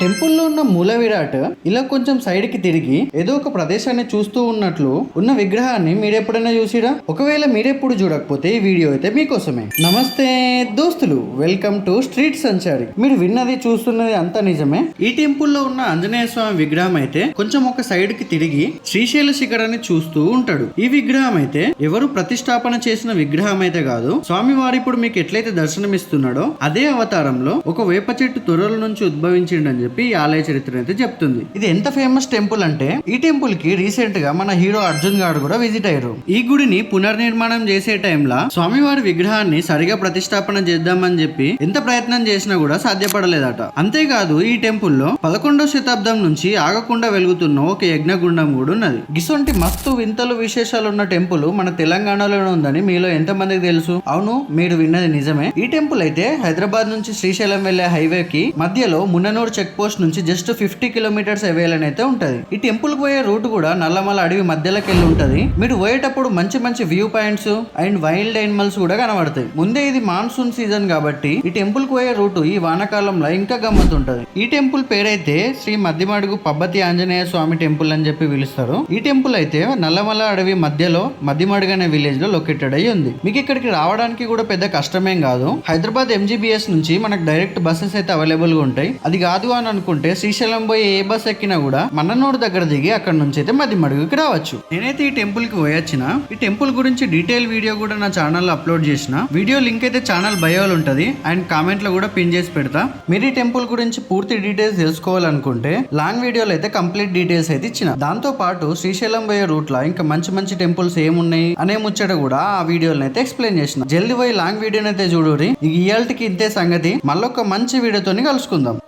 టెంపుల్లో ఉన్న మూల విరాట్ ఇలా కొంచెం సైడ్కి తిరిగి ఏదో ఒక ప్రదేశాన్ని చూస్తూ ఉన్నట్లు ఉన్న విగ్రహాన్ని మీరెప్పుడైనా చూసిరా? ఒకవేళ మీరెప్పుడు చూడకపోతే ఈ వీడియో అయితే మీకోసమే. నమస్తే దోస్తులు వెల్కమ్ టు స్ట్రీట్ సంచారి. మీరు విన్నది చూస్తున్నది అంతా నిజమే? ఈ టెంపుల్లో ఉన్న ఆంజనేయ స్వామి విగ్రహం అయితే కొంచెం ఒక సైడ్కి తిరిగి శ్రీశైల శిఖరాన్ని చూస్తూ ఉంటాడు. ఈ విగ్రహం అయితే ఎవరు ప్రతిష్టాపన చేసిన విగ్రహం అయితే కాదు. స్వామి వారు ఇప్పుడు మీకు ఎట్లయితే దర్శనమిస్తున్నాడో అదే అవతారంలో ఒక వేప చెట్టు తొర్రల నుంచి ఉద్భవించిండని చెప్పి ఈ ఆలయ చరిత్ర అయితే చెప్తుంది. ఇది ఎంత ఫేమస్ టెంపుల్ అంటే ఈ టెంపుల్కి రీసెంట్గా మన హీరో అర్జున్ గారు కూడా విజిట్ అయ్యారు. ఈ గుడిని పునర్నిర్మాణం చేసే టైంలో స్వామివారి విగ్రహాన్ని సరిగా ప్రతిష్టాపన చేద్దామని చెప్పి ఎంత ప్రయత్నం చేసినా కూడా సాధ్యపడలేదట. అంతేకాదు ఈ టెంపుల్లో పదకొండవ శతాబ్దం నుంచి ఆగకుండా వెలుగుతున్న ఒక యజ్ఞగుండం కూడా ఉన్నది. గిసొంటి మస్తు వింతలు విశేషాలు ఉన్న టెంపుల్ మన తెలంగాణలోనే ఉందని మీలో ఎంత మందికి తెలుసు? అవును మీరు విన్నది నిజమే. ఈ టెంపుల్ అయితే హైదరాబాద్ నుంచి శ్రీశైలం వెళ్ళే హైవే కి మధ్యలో మున్ననూరు చెక్ పోస్ట్ నుంచి జస్ట్ ఫిఫ్టీ కిలోమీటర్స్ అవేలని అయితే ఉంటది. ఈ టెంపుల్ పోయే రూట్ కూడా నల్లమల అడవి మధ్యలోకి వెళ్ళి ఉంటుంది. మీరు పోయేటప్పుడు మంచి మంచి view points and wild animals కూడా కనబడతాయి. ముందే ఇది మాన్సూన్ సీజన్ కాబట్టి ఈ టెంపుల్కు పోయే రూట్ ఈ వానాకాలంలో ఇంకా గమ్మతుంటది ఈ టెంపుల్ పేరైతే శ్రీ మధ్యమడుగు పబ్బతి ఆంజనేయ స్వామి టెంపుల్ అని చెప్పి పిలుస్తారు. ఈ టెంపుల్ అయితే నల్లమల అడవి మధ్యలో మధ్యమడుగు అనే విలేజ్లో లొకేటెడ్ అయ్యి ఉంది. మీకు ఇక్కడికి రావడానికి కూడా పెద్ద కష్టమేం కాదు. హైదరాబాద్ ఎంజీబీఎస్ నుంచి మనకు డైరెక్ట్ బస్సెస్ అయితే అవైలబుల్గా ఉంటాయి. అది కాదు అని అనుకుంటే శ్రీశైలం పోయి ఏ బస్ ఎక్కినా కూడా మన్ననూరు దగ్గర దిగి అక్కడ నుంచి అయితే మది మడుగుకి రావచ్చు. నేనైతే ఈ టెంపుల్కి పోయొచ్చిన ఈ టెంపుల్ గురించి డీటెయిల్ వీడియో కూడా నా ఛానల్లో అప్లోడ్ చేసిన. వీడియో లింక్ అయితే ఛానల్ బయోలో ఉంటది. అండ్ కామెంట్లో కూడా పిన్ చేసి పెడతా. మీరు ఈ టెంపుల్ గురించి పూర్తి డీటెయిల్స్ తెలుసుకోవాలనుకుంటే లాంగ్ వీడియోలో అయితే కంప్లీట్ డీటెయిల్స్ అయితే ఇచ్చిన. దాంతో పాటు శ్రీశైలం పోయే రూట్లో ఇంకా మంచి మంచి టెంపుల్స్ ఏమున్నాయి అనే ముచ్చట కూడా ఆ వీడియోలో అయితే ఎక్స్ప్లెయిన్ చేసిన. జల్దీ పోయి లాంగ్ వీడియోనైతే చూడు చూడురి ఇక ఇయాల్టికి ఇంతే సంగతి. మళ్ళొక మంచి వీడియోతో కలుసుకుందాం.